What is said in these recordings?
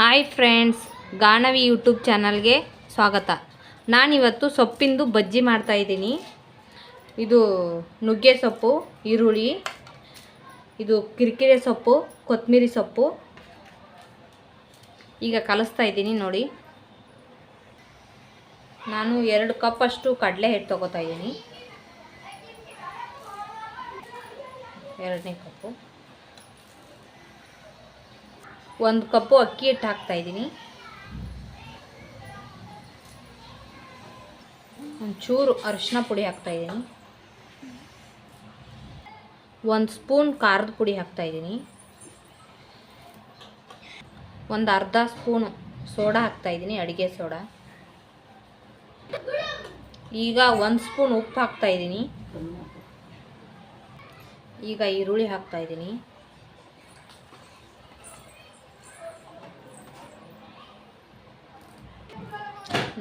Hi friends ಗಾಣವಿ YouTube ಚಾನಲ್ಗೆ ಸ್ವಾಗತ. ನಾನಿವತ್ತು ಸೊಪ್ಪಿಂದು ಬಜ್ಜಿ ಮಾಡ್ತಾಯಿದ್ದೀನಿ ಇದು ನುಗ್ಗೆ ಸೊಪ್ಪು, ಈರುಳ್ಳಿ, ಇದು ಕಿರಿಕಿರೆ ಸೊಪ್ಪು ಕೊತ್ತಂಬರಿ ಸೊಪ್ಪು. ಈಗ ಕಲಿಸ್ತಾ ಇದ್ದೀನಿ ನೋಡಿ. ನಾನು ಎರಡು ಕಪ್ ಅಷ್ಟು ಕಡಲೆ ಹಿಟ್ಟು ತೊಗೋತಾ ಇದ್ದೀನಿ. ಎರಡನೇ ಕಪ್ಪು. ಒಂದು ಕಪ್ಪು ಅಕ್ಕಿ ಹಿಟ್ಟು ಹಾಕ್ತಾ ಇದ್ದೀನಿ. ಒಂಚೂರು ಅರಿಶಿನ ಪುಡಿ ಹಾಕ್ತಾ ಇದ್ದೀನಿ. ಒಂದು ಸ್ಪೂನ್ ಖಾರದ ಪುಡಿ ಹಾಕ್ತಾ ಇದ್ದೀನಿ. ಒಂದು ಅರ್ಧ ಸ್ಪೂನು ಸೋಡಾ ಹಾಕ್ತಾ ಇದ್ದೀನಿ, ಅಡುಗೆ ಸೋಡಾ. ಈಗ ಒಂದು ಸ್ಪೂನ್ ಉಪ್ಪು ಹಾಕ್ತಾ ಇದ್ದೀನಿ. ಈಗ ಈರುಳ್ಳಿ ಹಾಕ್ತಾ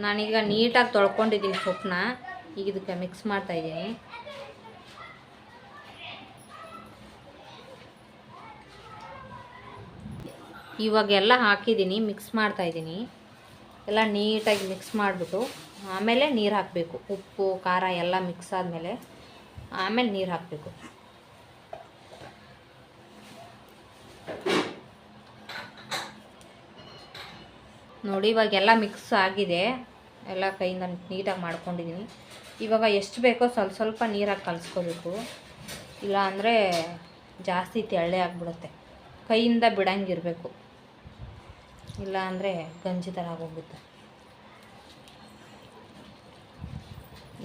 ನಾನೀಗ ನೀಟಾಗಿ ತೊಳ್ಕೊಂಡಿದ್ದೀನಿ ಸೊಪ್ಪನ್ನ. ಈಗ ಇದಕ್ಕೆ ಮಿಕ್ಸ್ ಮಾಡ್ತಾ ಇದ್ದೀನಿ. ಇವಾಗೆಲ್ಲ ಹಾಕಿದ್ದೀನಿ ಮಿಕ್ಸ್ ಮಾಡ್ತಾ ಇದ್ದೀನಿ. ಎಲ್ಲ ನೀಟಾಗಿ ಮಿಕ್ಸ್ ಮಾಡಿಬಿಟ್ಟು, ಆಮೇಲೆ ನೀರು ಹಾಕಬೇಕು. ಉಪ್ಪು, ಖಾರ ಎಲ್ಲ ಮಿಕ್ಸ್ ಆದಮೇಲೆ ಆಮೇಲೆ ನೀರು ಹಾಕಬೇಕು. ನೋಡಿ ಇವಾಗ ಎಲ್ಲ ಮಿಕ್ಸ್ ಆಗಿದೆ. ಎಲ್ಲ ಕೈಯಿಂದ ನೀಟಾಗಿ ಮಾಡ್ಕೊಂಡಿದ್ದೀನಿ ಇವಾಗ ಎಷ್ಟು ಬೇಕೋ ಸ್ವಲ್ಪ ಸ್ವಲ್ಪ ನೀರಾಗಿ ಕಲಿಸ್ಕೋಬೇಕು. ಇಲ್ಲ ಅಂದರೆ ಜಾಸ್ತಿ ತೆಳ್ಳೆ ಆಗಿಬಿಡುತ್ತೆ. ಕೈಯಿಂದ ಬಿಡಂಗಿರಬೇಕು. ಇಲ್ಲ ಅಂದರೆ ಗಂಜಿ ಥರ ಆಗೋಗುತ್ತೆ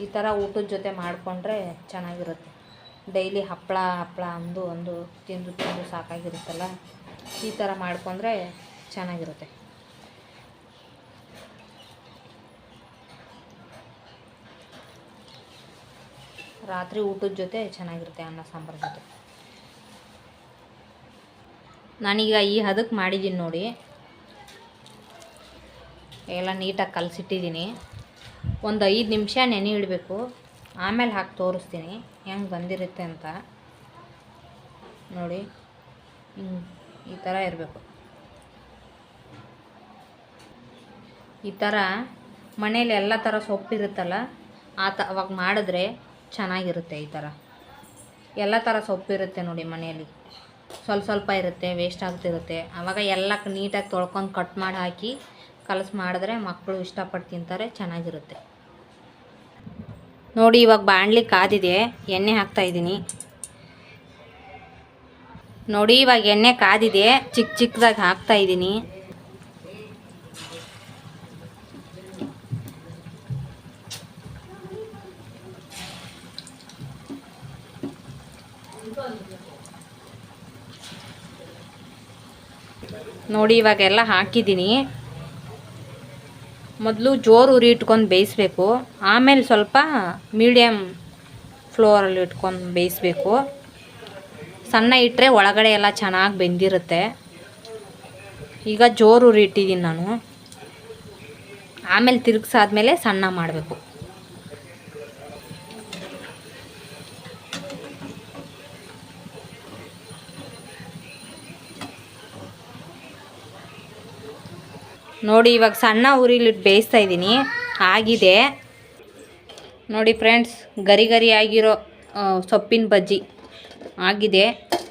ಈ ಥರ ಊಟದ ಜೊತೆ ಮಾಡಿಕೊಂಡ್ರೆ ಚೆನ್ನಾಗಿರುತ್ತೆ. ಡೈಲಿ ಹಪ್ಪಳ ಹಪ್ಪಳ ಅಂದು, ಒಂದು ತಿಂದು ತಿಂದು ಸಾಕಾಗಿರುತ್ತಲ್ಲ? ಈ ಥರ ಮಾಡಿಕೊಂಡ್ರೆ ಚೆನ್ನಾಗಿರುತ್ತೆ. ರಾತ್ರಿ ಊಟದ ಜೊತೆ ಚೆನ್ನಾಗಿರುತ್ತೆ ಅನ್ನ ಸಾಂಬಾರು ಜೊತೆ. ನಾನೀಗ ಈ ಹದಕ್ಕೆ ಮಾಡಿದ್ದೀನಿ ನೋಡಿ. ಎಲ್ಲ ನೀಟಾಗಿ ಕಲಸಿಟ್ಟಿದ್ದೀನಿ. ಒಂದು ಐದು ನಿಮಿಷ ನೆನೆ ಇಡಬೇಕು. ಆಮೇಲೆ ಹಾಕಿ ತೋರಿಸ್ತೀನಿ ಹೆಂಗೆ ಬಂದಿರುತ್ತೆ ಅಂತ. ನೋಡಿ ಹಿಂಗೆ ಈ ಥರ ಇರಬೇಕು. ಈ ಥರ ಮನೇಲಿ ಎಲ್ಲ ಥರ ಸೊಪ್ಪಿರುತ್ತಲ್ಲ ಆ ತ ಅವಾಗ ಮಾಡಿದ್ರೆ ಚೆನ್ನಾಗಿರುತ್ತೆ ಈ ಥರ. ಎಲ್ಲ ಥರ ಸೊಪ್ಪಿರುತ್ತೆ ನೋಡಿ ಮನೆಯಲ್ಲಿ. ಸ್ವಲ್ಪ ಸ್ವಲ್ಪ ಇರುತ್ತೆ ವೇಸ್ಟ್ ಆಗ್ತಿರುತ್ತೆ. ಆವಾಗ ಎಲ್ಲ ನೀಟಾಗಿ ತೊಳ್ಕೊಂಡು ಕಟ್ ಮಾಡಿ ಹಾಕಿ ಕಲಸು ಮಾಡಿದ್ರೆ ಮಕ್ಕಳು ಇಷ್ಟಪಟ್ಟು ತಿಂತಾರೆ, ಚೆನ್ನಾಗಿರುತ್ತೆ. ನೋಡಿ ಇವಾಗ ಬಾಣಲಿ ಕಾದಿದೆ, ಎಣ್ಣೆ ಹಾಕ್ತಾ ಇದ್ದೀನಿ. ನೋಡಿ ಇವಾಗ ಎಣ್ಣೆ ಕಾದಿದೆ ಚಿಕ್ಕ ಚಿಕ್ಕದಾಗಿ ಹಾಕ್ತಾ ಇದ್ದೀನಿ ಇವಾಗ ಎಲ್ಲ ಹಾಕಿದ್ದೀನಿ. ಮೊದಲು ಜೋರು ಉರಿ ಇಟ್ಕೊಂಡು ಬೇಯಿಸ್ಬೇಕು. ಆಮೇಲೆ ಸ್ವಲ್ಪ ಮೀಡಿಯಮ್ ಫ್ಲೋರಲ್ಲಿ ಇಟ್ಕೊಂಡು ಬೇಯಿಸ್ಬೇಕು. ಸಣ್ಣ ಇಟ್ಟರೆ ಒಳಗಡೆ ಎಲ್ಲ ಚೆನ್ನಾಗಿ ಬೆಂದಿರುತ್ತೆ. ಈಗ ಜೋರು ಉರಿ ಇಟ್ಟಿದ್ದೀನಿ ನಾನು. ಆಮೇಲೆ ತಿರುಗಿಸಾದ್ಮೇಲೆ ಸಣ್ಣ ಮಾಡಬೇಕು. ನೋಡಿ, ಇವಾಗ ಸಣ್ಣ ಉರಿಲಿಟ್ಟು ಬೇಯಿಸ್ತಾ ಇದ್ದೀನಿ. ಆಗಿದೆ. ನೋಡಿ ಫ್ರೆಂಡ್ಸ್, ಗರಿ ಗರಿ ಆಗಿರೋ ಸೊಪ್ಪಿನ ಬಜ್ಜಿ ಆಗಿದೆ.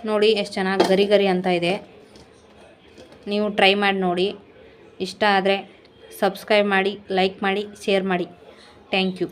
ನೋಡಿ, ಎಷ್ಟು ಚೆನ್ನಾಗಿ ಗರಿ ಗರಿ ಅಂತ ಇದೆ. ನೀವು ಟ್ರೈ ಮಾಡಿ ನೋಡಿ. ಇಷ್ಟ ಆದರೆ ಸಬ್ಸ್ಕ್ರೈಬ್ ಮಾಡಿ, ಲೈಕ್ ಮಾಡಿ, ಶೇರ್ ಮಾಡಿ. Thank you.